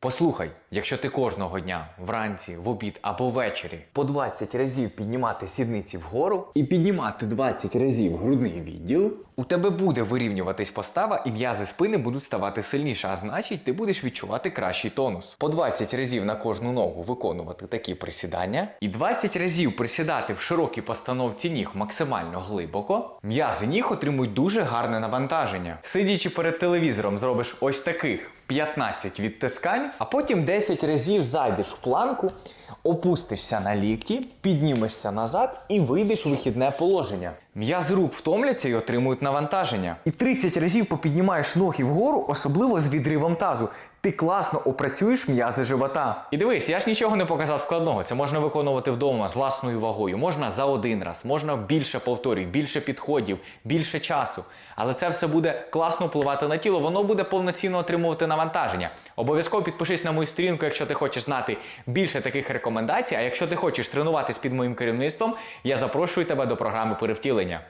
Послухай, якщо ти кожного дня, вранці, в обід або ввечері по 20 разів піднімати сідниці вгору і піднімати 20 разів грудний відділ, у тебе буде вирівнюватись постава і м'язи спини будуть ставати сильніше, а значить ти будеш відчувати кращий тонус. По 20 разів на кожну ногу виконувати такі присідання і 20 разів присідати в широкій постановці ніг максимально глибоко, м'язи ніг отримують дуже гарне навантаження. Сидячи перед телевізором, зробиш ось таких 15 відтискань, а потім 10 разів зайдеш в планку, опустишся на лікті, піднімешся назад і вийдеш у вихідне положення. М'язи рук втомляться і отримують навантаження. І 30 разів попіднімаєш ноги вгору, особливо з відривом тазу. Ти класно опрацюєш м'язи живота. І дивись, я ж нічого не показав складного. Це можна виконувати вдома з власною вагою. Можна за один раз, можна більше повторів, більше підходів, більше часу. Але це все буде класно впливати на тіло, воно буде повноцінно отримувати навантаження. Обов'язково підпишись на мою сторінку, якщо ти хочеш знати більше таких рекомендацій. А якщо ти хочеш тренуватись під моїм керівництвом, я запрошую тебе до програми перевтілення населення.